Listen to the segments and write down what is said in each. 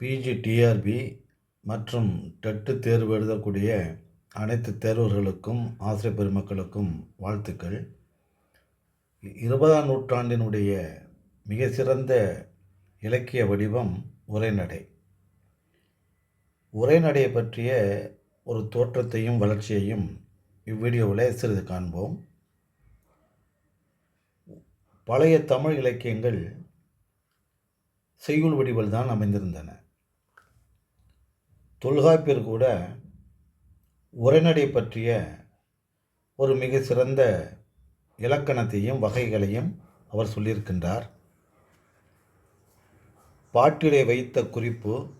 PG TRP மற்றும் TET தேர்வு எழுதக்கூடிய அனைத்து தேர்வர்களுக்கும் ஆசிரியர் பெருமக்களுக்கும் வாழ்த்துக்கள். இருபதாம் நூற்றாண்டினுடைய மிக சிறந்த இலக்கிய வடிவம் உரைநடை. உரைநடையை பற்றிய ஒரு தோற்றத்தையும் வளர்ச்சியையும் இவ்வீடியோவில் சிறிது காண்போம். பழைய தமிழ் இலக்கியங்கள் செய்யுள் வடிவில் தான் அமைந்திருந்தன. தொல்காப்பியர் கூட உரைநடை பற்றிய ஒரு மிக சிறந்த இலக்கணத்தையும் வகைகளையும் அவர் சொல்லியிருக்கின்றார். பாட்டிலே வைத்த குறிப்பு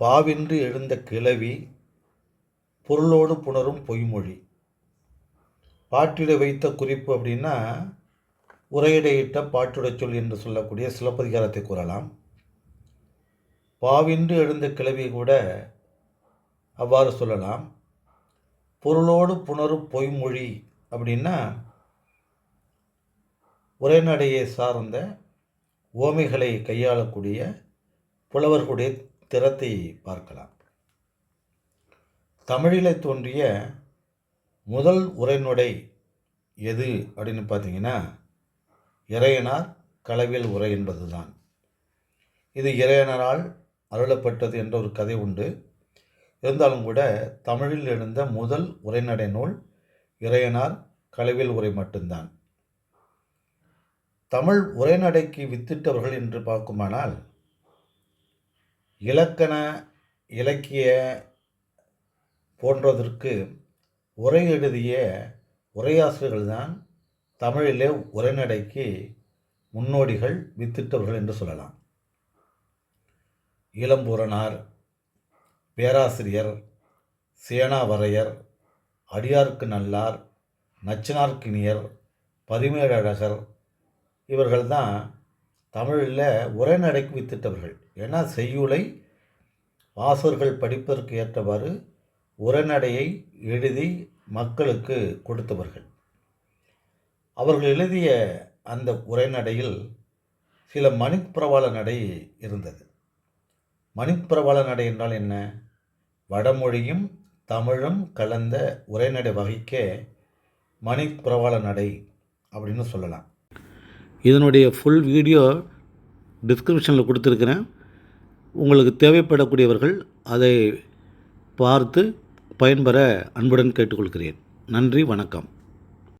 பாவின்றி எழுந்த கிளவி பொருளோடு புணரும் பொய்மொழி. பாட்டிலே வைத்த குறிப்பு அப்படின்னா உரையிடையிட்ட பாட்டுடைச் சொல் என்று சொல்லக்கூடிய சிலப்பதிகாரத்தை கூறலாம். பாவின்றி எழுந்த கிளவி கூட அவ்வாறு சொல்லலாம். பொருளோடு புணரும் பொய்மொழி அப்படின்னா உரைநடையை சார்ந்த ஓமைகளை கையாளக்கூடிய புலவர்களுடைய திறத்தை பார்க்கலாம். தமிழில் தோன்றிய முதல் உரைநடை எது அப்படின்னு பார்த்தீங்கன்னா இறையனார் களவில் உரை என்பதுதான். இது இறையனரால் அருளப்பட்டது என்ற ஒரு கதை உண்டு. இருந்தாலும் கூட தமிழில் எழுந்த முதல் உரைநடை நூல் இறையனார் களவில் உரை மட்டும்தான். தமிழ் உரைநடைக்கு வித்திட்டவர்கள் என்று பார்க்குமானால் இலக்கண இலக்கிய போன்றதற்கு உரை எழுதிய உரையாசிரியர்கள் தான் தமிழிலே உரைநடைக்கு முன்னோடிகள் வித்திட்டவர்கள் என்று சொல்லலாம். இளம்பூரனார் பேராசிரியர் சேனாவரையர் அடியார்க்கு நல்லார் நச்சினார்க்கினியர் பரிமேழழகர் இவர்கள்தான் தமிழில் உரைநடைக்கு வித்திட்டவர்கள். ஏன்னா செய்யுளை வாசகர்கள் படிப்பதற்கு ஏற்றவாறு உரைநடையை எழுதி மக்களுக்கு கொடுத்தவர்கள். அவர்கள் எழுதிய அந்த உரைநடையில் சில மணிப்பிரவாள நடை இருந்தது. மணிப்பிரவாள நடை என்றால் என்ன? வடமொழியும் தமிழும் கலந்த உரைநடை வகைக்கே மணிப்பிரவாள நடை அப்படின்னு சொல்லலாம். இதனுடைய ஃபுல் வீடியோ டிஸ்கிரிப்ஷனில் கொடுத்துருக்குறேன். உங்களுக்கு தேவைப்படக்கூடியவர்கள் அதை பார்த்து பயன்பெற அன்புடன் கேட்டுக்கொள்கிறேன். நன்றி வணக்கம்.